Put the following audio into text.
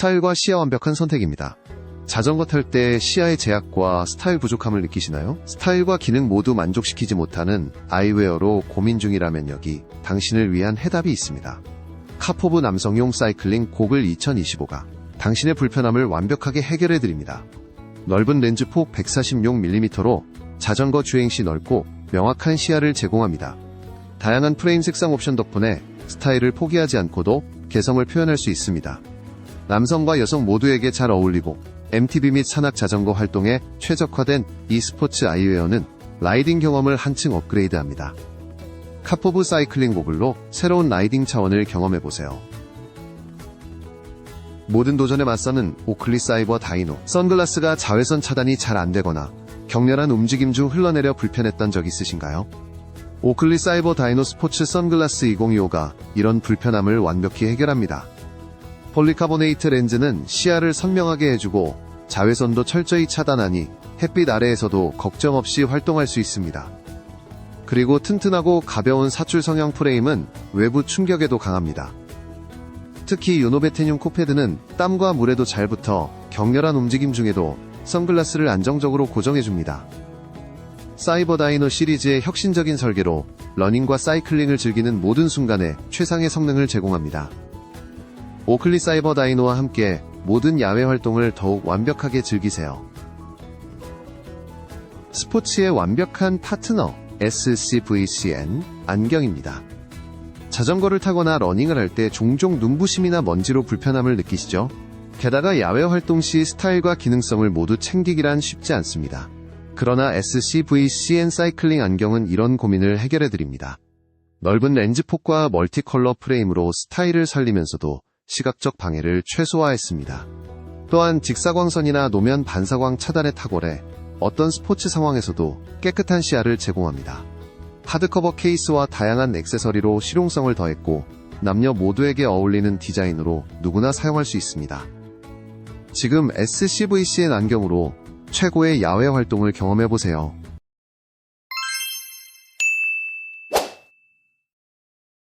스타일과 시야 완벽한 선택입니다. 자전거 탈 때 시야의 제약과 스타일 부족함을 느끼시나요? 스타일과 기능 모두 만족시키지 못하는 아이웨어로 고민 중이라면 여기 당신을 위한 해답이 있습니다. 카포브 남성용 사이클링 고글 2025가 당신의 불편함을 완벽하게 해결해 드립니다. 넓은 렌즈 폭 146mm로 자전거 주행 시 넓고 명확한 시야를 제공합니다. 다양한 프레임 색상 옵션 덕분에 스타일을 포기하지 않고도 개성을 표현할 수 있습니다. 남성과 여성 모두에게 잘 어울리고 MTB 및 산악 자전거 활동에 최적화된 이 스포츠 아이웨어는 라이딩 경험을 한층 업그레이드합니다. 카포브 사이클링 고글로 새로운 라이딩 차원을 경험해보세요. 모든 도전에 맞서는 오클리 사이버 다이노 선글라스가 자외선 차단이 잘 안되거나 격렬한 움직임 중 흘러내려 불편했던 적 있으신가요? 오클리 사이버 다이노 스포츠 선글라스 2025가 이런 불편함을 완벽히 해결합니다. 폴리카보네이트 렌즈는 시야를 선명하게 해주고 자외선도 철저히 차단하니 햇빛 아래에서도 걱정 없이 활동할 수 있습니다. 그리고 튼튼하고 가벼운 사출 성형 프레임은 외부 충격에도 강합니다. 특히 유노베테늄 코패드는 땀과 물에도 잘 붙어 격렬한 움직임 중에도 선글라스를 안정적으로 고정해줍니다. 사이버 다이노 시리즈의 혁신적인 설계로 러닝과 사이클링을 즐기는 모든 순간에 최상의 성능을 제공합니다. 오클리 사이버 다이노와 함께 모든 야외 활동을 더욱 완벽하게 즐기세요. 스포츠의 완벽한 파트너 SCVCN 안경입니다. 자전거를 타거나 러닝을 할 때 종종 눈부심이나 먼지로 불편함을 느끼시죠? 게다가 야외 활동 시 스타일과 기능성을 모두 챙기기란 쉽지 않습니다. 그러나 SCVCN 사이클링 안경은 이런 고민을 해결해 드립니다. 넓은 렌즈 폭과 멀티컬러 프레임으로 스타일을 살리면서도 시각적 방해를 최소화했습니다. 또한 직사광선이나 노면 반사광 차단에 탁월해 어떤 스포츠 상황에서도 깨끗한 시야를 제공합니다. 하드커버 케이스와 다양한 액세서리로 실용성을 더했고 남녀 모두에게 어울리는 디자인으로 누구나 사용할 수 있습니다. 지금 SCVCN 안경으로 최고의 야외 활동을 경험해보세요.